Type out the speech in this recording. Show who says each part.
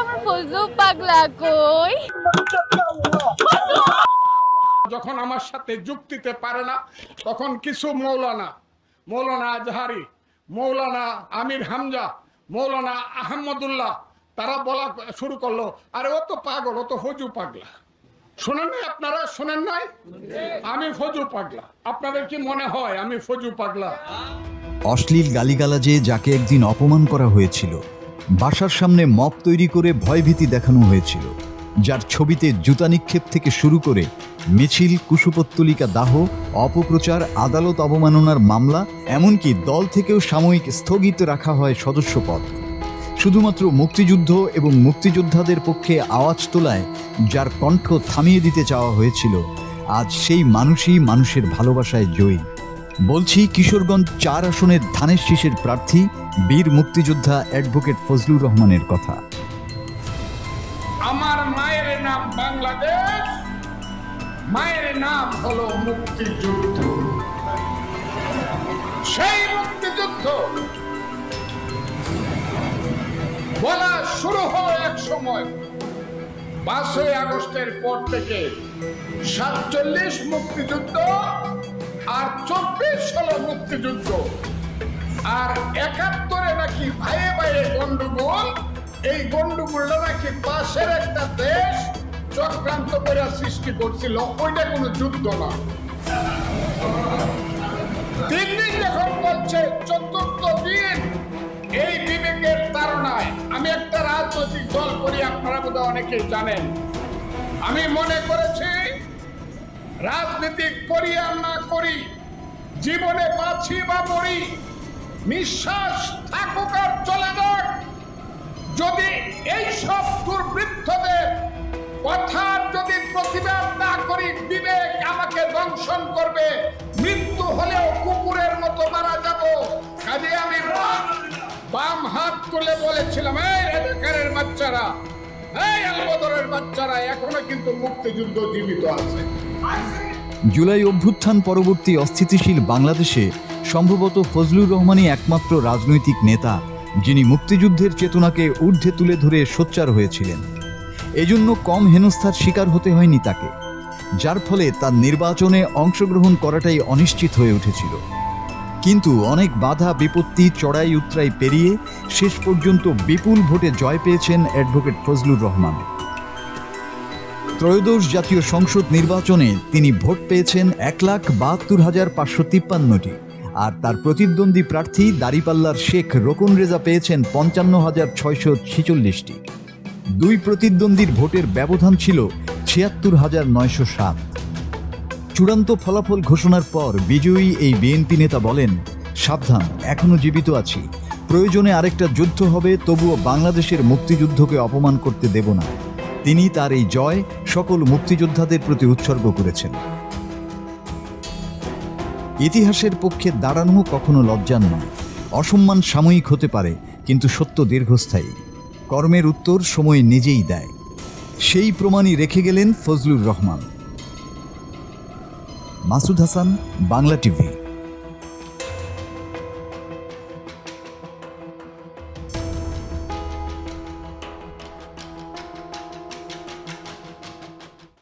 Speaker 1: আমার ফজলু পাগলা কই?
Speaker 2: যখন আমার সাথে যুক্তিতে পারে না তখন কিছু মৌলানা মৌলানা আজহারি মৌলানা আমির হামজা মৌলানা আহমদুল্লাহ তারা বলা শুরু করল আরে ও তো পাগল ও তো ফজু পাগলা। শোনেন নাই আপনারা? শোনেন নাই? আমি ফজু পাগলা। আপনাদের কি মনে হয় আমি ফজু পাগলা?
Speaker 3: অশ্লীল গালিগালাজে যাকে একদিন অপমান করা হয়েছিল। বাসার সামনে মপ তৈরি করে ভয়ভীতি দেখানো হয়েছিল, যার ছবিতে জুতা নিক্ষেপ থেকে শুরু করে মিছিল কুশুপত্তলিকা দাহ, অপপ্রচার, আদালত অবমাননার মামলা, এমনকি দল থেকেও সাময়িক স্থগিত রাখা হয় সদস্যপদ। শুধুমাত্র মুক্তিযুদ্ধ এবং মুক্তিযোদ্ধাদের পক্ষে আওয়াজ তোলায় যার কণ্ঠ থামিয়ে দিতে চাওয়া হয়েছিল, আজ সেই মানুষই মানুষের ভালোবাসায় জয়ী। বলছি কিশোরগঞ্জ চার আসনের ধানের শীষের প্রার্থী, বীর মুক্তিযোদ্ধা অ্যাডভোকেট ফজলুর রহমানের কথা।
Speaker 2: আমার মায়ের নাম বাংলাদেশ, মায়ের নাম হলো মুক্তিযুদ্ধ। সেই মুক্তিযুদ্ধ বলা শুরু হলো এক সময়। পাঁচই আগস্টের পর থেকে সাতচল্লিশ মুক্তিযুদ্ধ আর চব্বিশ হলো মুক্তিযুদ্ধ। আর একাত্তরে নাকি ভাইয়ে ভাইয়ে গন্ডগোল এই গন্ডগোলটা নাকি পাশের একটা দেশ চক্রান্ত করে সৃষ্টি করছিল, ওইটা কোনো যুদ্ধ না। তিন দিন যখন বলছে, চতুর্থ দিন, এই বিবেকের তারণায় আমি একটা রাজনৈতিক দল করি, আপনারা বোধহয় অনেকেই জানেন। আমি মনে করেছি রাজনীতি করি আর না করি, জীবনে বাঁচি বা মরি, নিঃশ্বাস থাকুক আর চলে যাক। যদি এই সব দুর্বৃত্তদের কথার যদি প্রতিবাদ না করি, বিবেক আমাকে দংশন করবে। মৃত্যু হলেও কুকুরের মতো মারা যাব। কাজে আমি বাম হাত তুলে বলেছিলাম, এই রাজাকারের বাচ্চারা, এই আলবদরের বাচ্চারা, এখনও কিন্তু মুক্তিযুদ্ধ জীবিত আছে।
Speaker 3: জুলাই অভ্যুত্থান পরবর্তী অস্থিতিশীল বাংলাদেশে সম্ভবত ফজলুর রহমানই একমাত্র রাজনৈতিক নেতা, যিনি মুক্তিযুদ্ধের চেতনাকে ঊর্ধ্বে তুলে ধরে সোচ্চার হয়েছিলেন। এজন্য কম হেনস্থার শিকার হতে হয়নি তাকে, যার ফলে তার নির্বাচনে অংশগ্রহণ করাটাই অনিশ্চিত হয়ে উঠেছিল। কিন্তু অনেক বাধা, বিপত্তি চড়াই উতরাই পেরিয়ে শেষ পর্যন্ত বিপুল ভোটে জয় পেয়েছেন অ্যাডভোকেট ফজলুর রহমান। ত্রয়োদশ জাতীয় সংসদ নির্বাচনে তিনি ভোট পেয়েছেন এক লাখ বাহাত্তর হাজার পাঁচশো তিপ্পান্নটি। আর তার প্রতিদ্বন্দ্বী প্রার্থী দাঁড়িপাল্লার শেখ রোকন রেজা পেয়েছেন পঞ্চান্ন হাজার ছয়শো ছেচল্লিশটি। দুই প্রতিদ্বন্দ্বীর ভোটের ব্যবধান ছিল ছিয়াত্তর হাজার নয়শো সাত। চূড়ান্ত ফলাফল ঘোষণার পর বিজয়ী এই বিএনপি নেতা বলেন, সাবধান এখনও জীবিত আছি। প্রয়োজনে আরেকটা যুদ্ধ হবে, তবুও বাংলাদেশের মুক্তিযুদ্ধকে অপমান করতে দেব না। তিনি তার এই জয় সকল মুক্তিযোদ্ধাদের প্রতি উৎসর্গ করেছেন। ইতিহাসের পক্ষে দাঁড়ানো কখনো লজ্জার নয়। অসম্মান সাময়িক হতে পারে, কিন্তু সত্য দীর্ঘস্থায়ী। কর্মের উত্তর সময় নিজেই দেয়। সেই প্রমাণই রেখে গেলেন ফজলুর রহমান। মাসুদ হাসান, বাংলা টিভি।